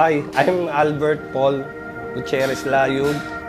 Hi, I'm Albert Paul Gutierrez Layug.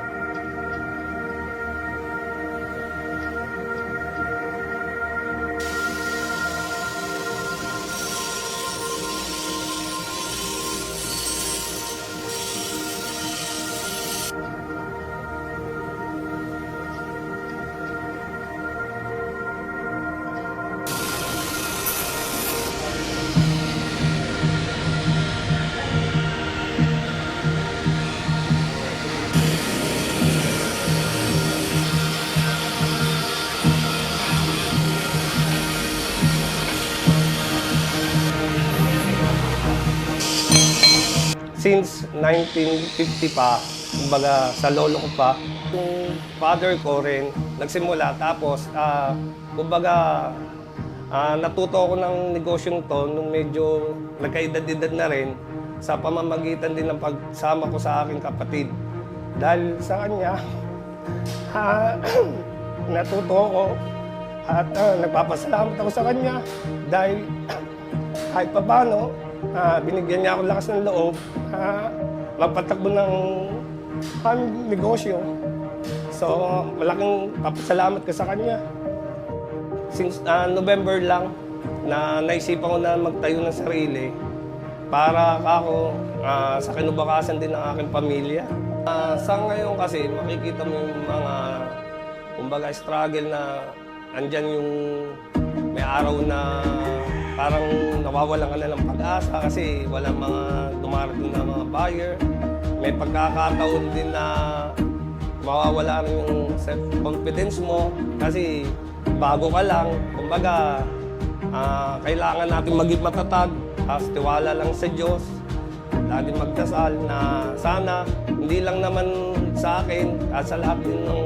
Since 1950 pa, kumbaga sa lolo ko pa, yung father ko rin nagsimula. Tapos, ah, kumbaga, ah, natuto ako ng negosyong to nung medyo nagkaedad-edad na rin sa pamamagitan din ng pagsama ko sa aking kapatid. Dahil sa kanya, ah, natuto ako at ah, nagpapasalamat ako sa kanya dahil kahit pa paano, ah, binigyan niya ako lakas ng loob uh, mapatakbo ng aming negosyo. So, malaking papasalamat ko sa kanya. Since ah, November lang, na naisipan ko na magtayo ng sarili para ako ah, sa kinubakasan din ng aking pamilya. Ah, sa ngayon kasi, makikita mo yung mga kumbaga struggle na andyan yung may araw na parang nawawalan ka na ng pag-asa kasi walang mga dumarating na mga buyer. May pagkakataon din na mawawala rin yung self-confidence mo kasi bago ka lang. Kumbaga, ah, kailangan natin maging matatag, as tiwala lang sa Diyos. Lagi magdasal na sana hindi lang naman sa akin at sa lahat din ng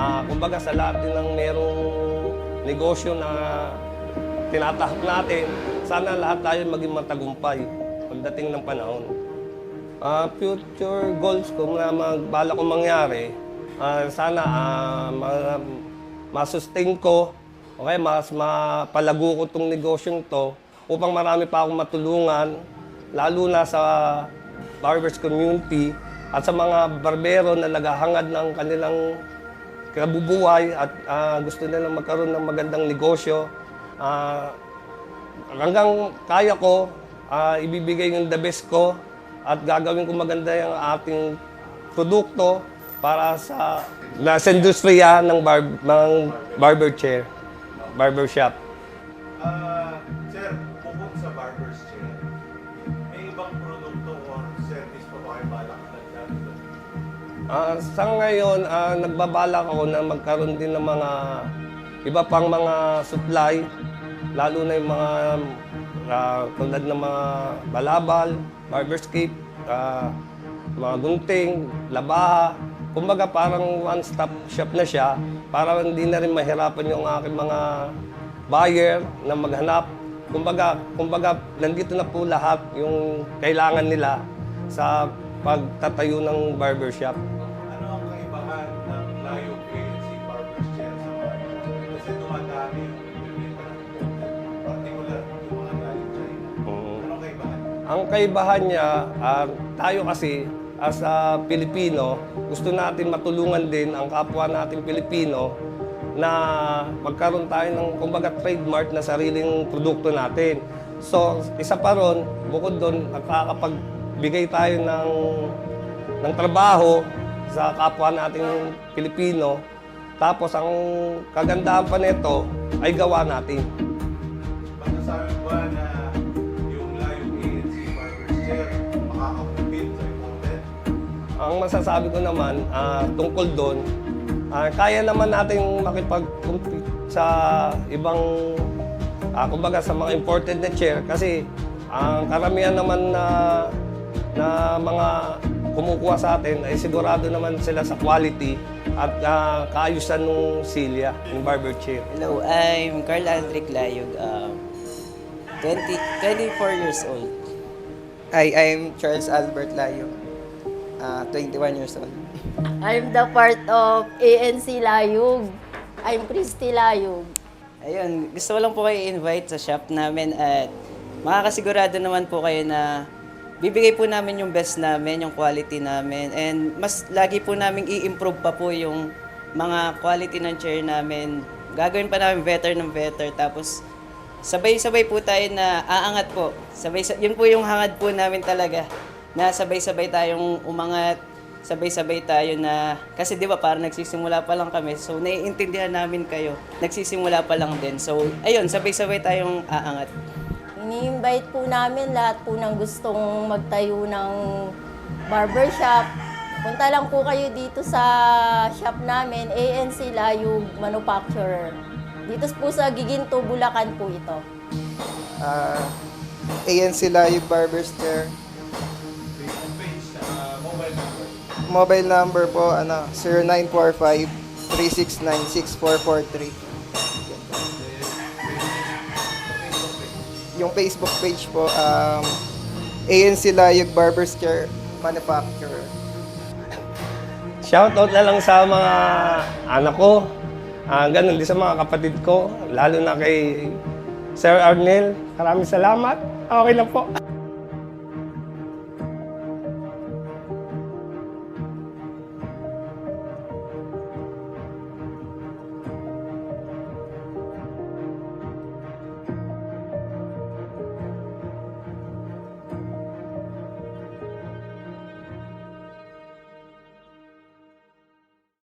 ah, kumbaga sa lahat din ng merong negosyo na tinatahak natin, sana lahat tayo maging matagumpay pagdating ng panahon. Ah, future goals ko na magbala kong mangyari, ah, sana ah, ma- ma-sustain ko, okay, mas mapalago ko tong negosyong to upang marami pa akong matulungan, lalo na sa barbers community at sa mga barbero na naghahangad ng kanilang kabubuhay at ah, gusto nilang magkaroon ng magandang negosyo. Ah, hanggang kaya ko, ah, ibibigay yung the best ko at gagawin ko maganda yung ating produkto para sa nasa industriya ng, bar, ng barber chair, barber shop. Ah, sir, bukod sa barber's chair, may ibang produkto or service pa ba kayo balak dagdag? Ah, sa ngayon, ah, nagbabalak ako na magkaroon din ng mga iba pang mga supply, lalo na yung mga ah, tulad ng mga balabal, barberscape, ah, mga gunting, labaha. Kumbaga parang one-stop shop na siya para hindi na rin mahirapan yung aking mga buyer na maghanap. Kumbaga, kumbaga nandito na po lahat yung kailangan nila sa pagtatayo ng barbershop. Ang kaibahan niya, ah, tayo kasi as a Pilipino, gusto natin matulungan din ang kapwa natin Pilipino na magkaroon tayo ng kumbaga trademark na sariling produkto natin. So, isa pa ron, bukod doon, nakakapagbigay tayo ng, ng trabaho sa kapwa nating Pilipino. Tapos, ang kagandahan pa nito ay gawa natin. Ang masasabi ko naman ah, tungkol doon, ah, kaya naman natin makipag-compete sa ibang, ah, kumbaga sa mga imported na chair kasi ang karamihan naman na, na mga kumukuha sa atin ay sigurado naman sila sa quality at ah, kaayusan ng silya, ng barber chair. Hello, I'm Carl Aldrich Layog, um, 20, 24 years old. Hi, I'm Charles Albert Layo, uh, 21 years old. I'm the part of ANC Layug. I'm Christy Layug. Ayun, gusto ko lang po kayo invite sa shop namin at makakasigurado naman po kayo na bibigay po namin yung best namin, yung quality namin. And mas lagi po namin i-improve pa po yung mga quality ng chair namin. Gagawin pa namin better ng better. Tapos sabay-sabay po tayo na aangat po. Sabay, yun po yung hangad po namin talaga. Na sabay-sabay tayong umangat, sabay-sabay tayo na, kasi di ba parang nagsisimula pa lang kami, so naiintindihan namin kayo, nagsisimula pa lang din. So, ayun, sabay-sabay tayong aangat. Ini-invite po namin lahat po ng gustong magtayo ng barbershop. Punta lang po kayo dito sa shop namin, ANC Layug Manufacturer. Dito po sa Giginto, Bulacan po ito. Ah, ANC Layog Barber's mobile number. Po, ano, 0945 369 6443. Yung Facebook page po, um, ANC Layog Barber's Chair Manufacturer. Shoutout na lang sa mga anak ko. Ah, ganun din sa mga kapatid ko. Lalo na kay Sir Arnel. Maraming salamat. Okay na po.